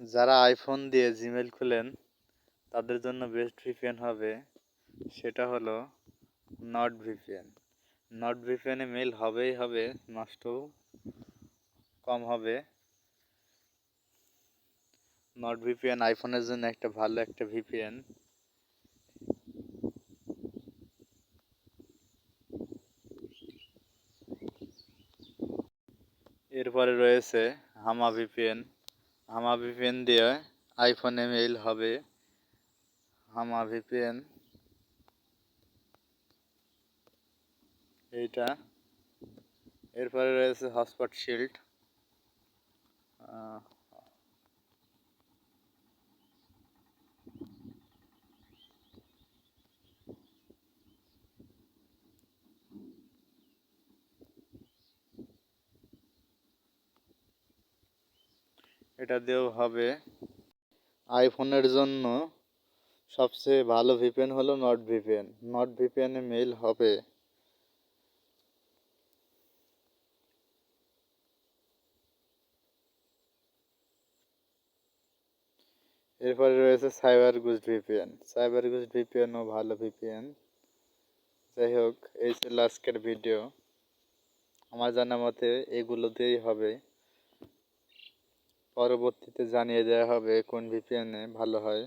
যারা আইফোন দিয়ে জিমেল খুলেন, তাদের জন্য বেস্ট ভিপিএন হবে সেটা হলো নট ভিপিএন নট ভিপিএনে মেল হবেই হবে, নষ্টও কম হবে। নট ভিপিএন আইফোনের জন্য একটা ভালো একটা ভিপিএন এরপরে রয়েছে হামা ভিপিএন হামা ভিপিএন দিয়ে আইফোনে মেইল হবে। হামা ভিপিএন এইটা। এরপরে রয়েছে হটস্পট শিল্ড এটা দিয়েও হবে। আইফোনের জন্য সবচেয়ে ভালো ভিপিএন হলো নট ভিপিএন নট ভিপিএনে মেইল হবে। এরপরে রয়েছে CyberGhost VPN CyberGhost ভিপিএনও ভালো ভিপিএন যাই হোক, এই ছিল আজকের ভিডিও আমার জানা মতে এগুলো দিয়েই হবে। পরবর্তীতে জানিয়ে দেওয়া হবে কোন ভিপিএনে ভালো হয়।